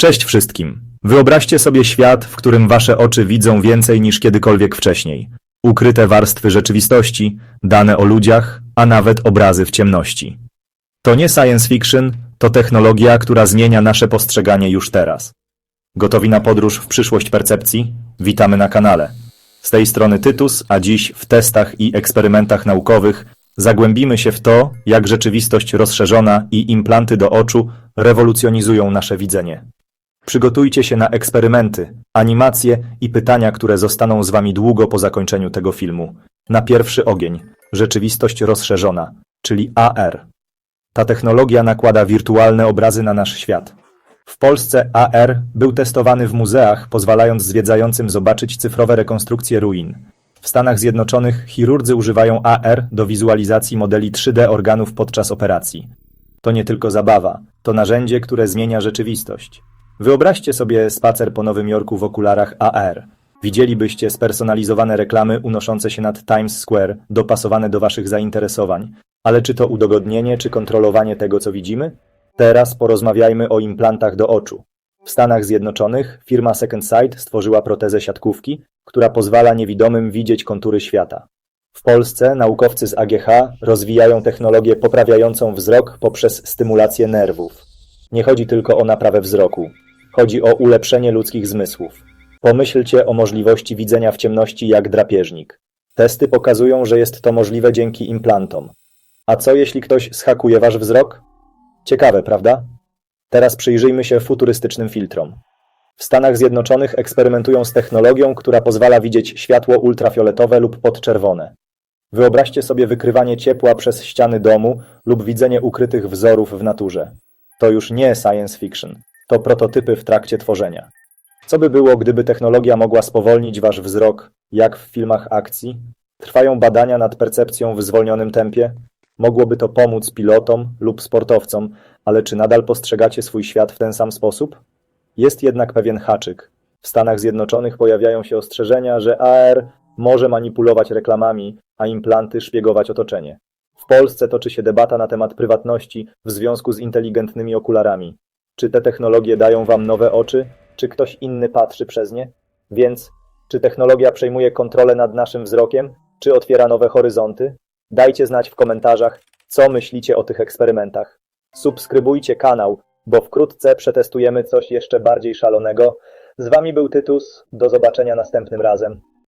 Cześć wszystkim. Wyobraźcie sobie świat, w którym wasze oczy widzą więcej niż kiedykolwiek wcześniej. Ukryte warstwy rzeczywistości, dane o ludziach, a nawet obrazy w ciemności. To nie science fiction, to technologia, która zmienia nasze postrzeganie już teraz. Gotowi na podróż w przyszłość percepcji? Witamy na kanale. Z tej strony Tytus, a dziś w testach i eksperymentach naukowych zagłębimy się w to, jak rzeczywistość rozszerzona i implanty do oczu rewolucjonizują nasze widzenie. Przygotujcie się na eksperymenty, animacje i pytania, które zostaną z Wami długo po zakończeniu tego filmu. Na pierwszy ogień rzeczywistość rozszerzona, czyli AR. Ta technologia nakłada wirtualne obrazy na nasz świat. W Polsce AR był testowany w muzeach, pozwalając zwiedzającym zobaczyć cyfrowe rekonstrukcje ruin. W Stanach Zjednoczonych chirurdzy używają AR do wizualizacji modeli 3D organów podczas operacji. To nie tylko zabawa, to narzędzie, które zmienia rzeczywistość. Wyobraźcie sobie spacer po Nowym Jorku w okularach AR. Widzielibyście spersonalizowane reklamy unoszące się nad Times Square, dopasowane do waszych zainteresowań. Ale czy to udogodnienie, czy kontrolowanie tego, co widzimy? Teraz porozmawiajmy o implantach do oczu. W Stanach Zjednoczonych firma Second Sight stworzyła protezę siatkówki, która pozwala niewidomym widzieć kontury świata. W Polsce naukowcy z AGH rozwijają technologię poprawiającą wzrok poprzez stymulację nerwów. Nie chodzi tylko o naprawę wzroku. Chodzi o ulepszenie ludzkich zmysłów. Pomyślcie o możliwości widzenia w ciemności jak drapieżnik. Testy pokazują, że jest to możliwe dzięki implantom. A co jeśli ktoś schakuje wasz wzrok? Ciekawe, prawda? Teraz przyjrzyjmy się futurystycznym filtrom. W Stanach Zjednoczonych eksperymentują z technologią, która pozwala widzieć światło ultrafioletowe lub podczerwone. Wyobraźcie sobie wykrywanie ciepła przez ściany domu lub widzenie ukrytych wzorów w naturze. To już nie science fiction, to prototypy w trakcie tworzenia. Co by było, gdyby technologia mogła spowolnić wasz wzrok, jak w filmach akcji? Trwają badania nad percepcją w zwolnionym tempie? Mogłoby to pomóc pilotom lub sportowcom, ale czy nadal postrzegacie swój świat w ten sam sposób? Jest jednak pewien haczyk. W Stanach Zjednoczonych pojawiają się ostrzeżenia, że AR może manipulować reklamami, a implanty szpiegować otoczenie. W Polsce toczy się debata na temat prywatności w związku z inteligentnymi okularami. Czy te technologie dają Wam nowe oczy, czy ktoś inny patrzy przez nie? Więc, czy technologia przejmuje kontrolę nad naszym wzrokiem, czy otwiera nowe horyzonty? Dajcie znać w komentarzach, co myślicie o tych eksperymentach. Subskrybujcie kanał, bo wkrótce przetestujemy coś jeszcze bardziej szalonego. Z Wami był Tytus, do zobaczenia następnym razem.